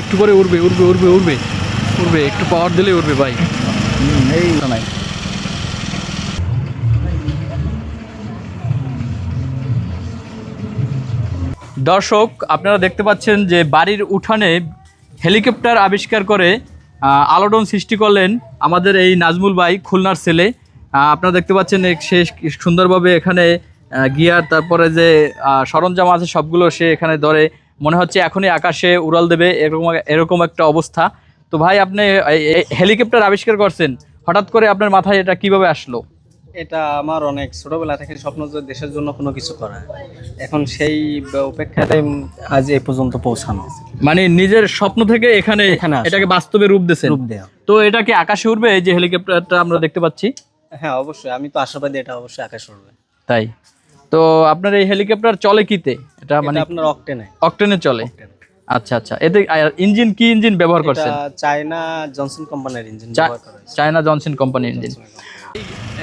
একটু করে উড়বে উড়বে উড়বে উড়বে। উঠবে একটু পাওয়ার দিলে উড়বে, ভাই। দর্শক, আপনারা দেখতে পাচ্ছেন যে বাড়ির উঠানে হেলিকপ্টার আবিষ্কার করে আলোড়ন সৃষ্টি করলেন আমাদের এই নাজমুল ভাই, খুলনার ছেলে। আপনারা দেখতে পাচ্ছেন সে সুন্দরভাবে এখানে গিয়ার, তারপরে যে সরঞ্জাম আছে, সবগুলো সে এখানে ধরে। মনে হচ্ছে এখনই আকাশে উড়াল দেবে এরকম এরকম একটা অবস্থা। তো ভাই আপনি হেলিকপ্টার আবিষ্কার করছেন হঠাৎ করে আপনার মাথায় এটা কীভাবে আসলো? এটা আমার অনেক ছোটবেলা থেকে স্বপ্ন যে দেশের জন্য কোনো কিছু করা। এখন সেই উপেক্ষাতে আজ এই পর্যন্ত পৌঁছানো। মানে নিজের স্বপ্ন থেকে এখানে এখানে এটাকে বাস্তবে রূপ দিয়েছেন। রূপ দেওয়া তো এটা কি আকাশে উঠবে এই যে হেলিকপ্টারটা আমরা দেখতে পাচ্ছি। হ্যাঁ অবশ্যই। আমি তো আশাবাদী এটা অবশ্যই আকাশে উঠবে তাই। তো আপনার এই হেলিকপ্টার চলে কিতে? এটা মানে আপনার অকটেনে। অকটেনে চলে। আচ্ছা আচ্ছা। এতে ইঞ্জিন কি ইঞ্জিন ব্যবহার করছেন? এটা চায়না জনসন কোম্পানির ইঞ্জিন ব্যবহার করা চায়না জনসন কোম্পানির ইঞ্জিন।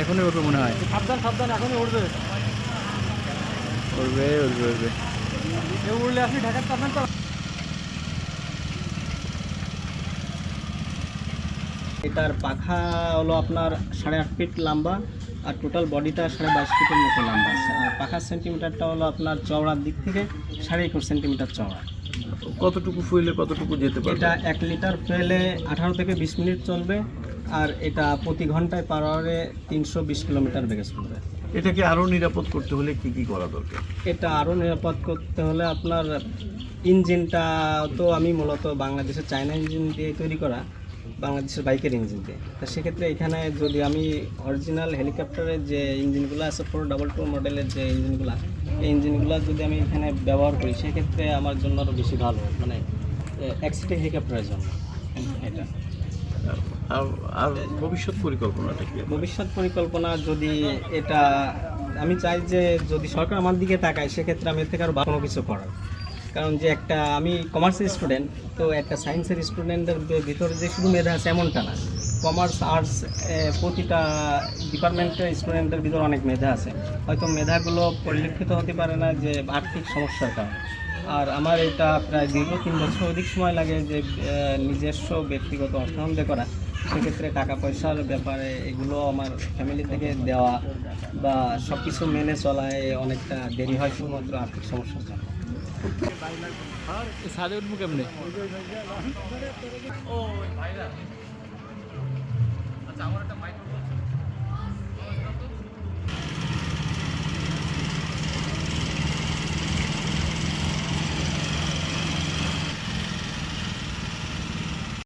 এখনই উঠবে মনে হয়। সাবধান সাবধান এখনই উঠবে। উঠবে উঠবে উঠবে। উঠলে আপনি ঢাকার পাবেন তো এটার পাখা হলো আপনার সাড়ে আট ফিট লম্বা আর টোটাল বডিটা সাড়ে বাইশ ফিটের মতো লম্বা। আছে আর পাখার সেন্টিমিটারটা হলো আপনার চওড়ার দিক থেকে সাড়ে একুশ সেন্টিমিটার চওড়া। কতটুকু ফুয়েলে কতটুকু যেতে পারবে? এটা এক লিটার ফুয়েলে আঠারো থেকে বিশ মিনিট চলবে আর এটা প্রতি ঘন্টায় পার আওয়ারে তিনশো বিশ কিলোমিটার বেগে চলবে। এটাকে আরও নিরাপদ করতে হলে কি কি করা দরকার? এটা আরও নিরাপদ করতে হলে আপনার ইঞ্জিনটা তো আমি মূলত বাংলাদেশের চায়না ইঞ্জিন দিয়ে তৈরি করা। বাংলাদেশের বাইকের ইঞ্জিন দিয়ে তা সেক্ষেত্রে এখানে যদি আমি অরিজিনাল হেলিকপ্টারের যে ইঞ্জিনগুলো আছে ফোর ডাবল টু মডেলের যে ইঞ্জিনগুলো এই ইঞ্জিনগুলো যদি আমি এখানে ব্যবহার করি সেক্ষেত্রে আমার জন্য আরও বেশি ভালো মানে অ্যাক্সিডেন্ট হেলিকপ্টারের জন্য। এটা। আর আর ভবিষ্যৎ পরিকল্পনাটা কি? ভবিষ্যৎ পরিকল্পনা যদি এটা আমি চাই যে যদি সরকার আমার দিকে তাকায় সেক্ষেত্রে আমি এর থেকে আরও কোনো কিছু করার। কারণ যে একটা, আমি কমার্সের স্টুডেন্ট তো একটা সায়েন্সের স্টুডেন্টের ভিতরে যে শুধু মেধা আছে এমনটা না। কমার্স আর্টস প্রতিটা ডিপার্টমেন্টের স্টুডেন্টের ভিতরে অনেক মেধা আছে। হয়তো মেধাগুলো পরিলক্ষিত হতে পারে না যে আর্থিক সমস্যার কারণে। আর আমার এটা প্রায় দীর্ঘ তিন বছর অধিক সময় লাগে যে নিজস্ব ব্যক্তিগত অর্থায়ন করা। সেক্ষেত্রে টাকা পয়সার ব্যাপারে এগুলো আমার ফ্যামিলি থেকে দেওয়া বা সব কিছু মেনে চলায় অনেকটা দেরি হয় শুধুমাত্র আর্থিক সমস্যার জন্য। ছাদে উঠবো কেমনে? আচ্ছা আমার একটা মাইক্রোফোন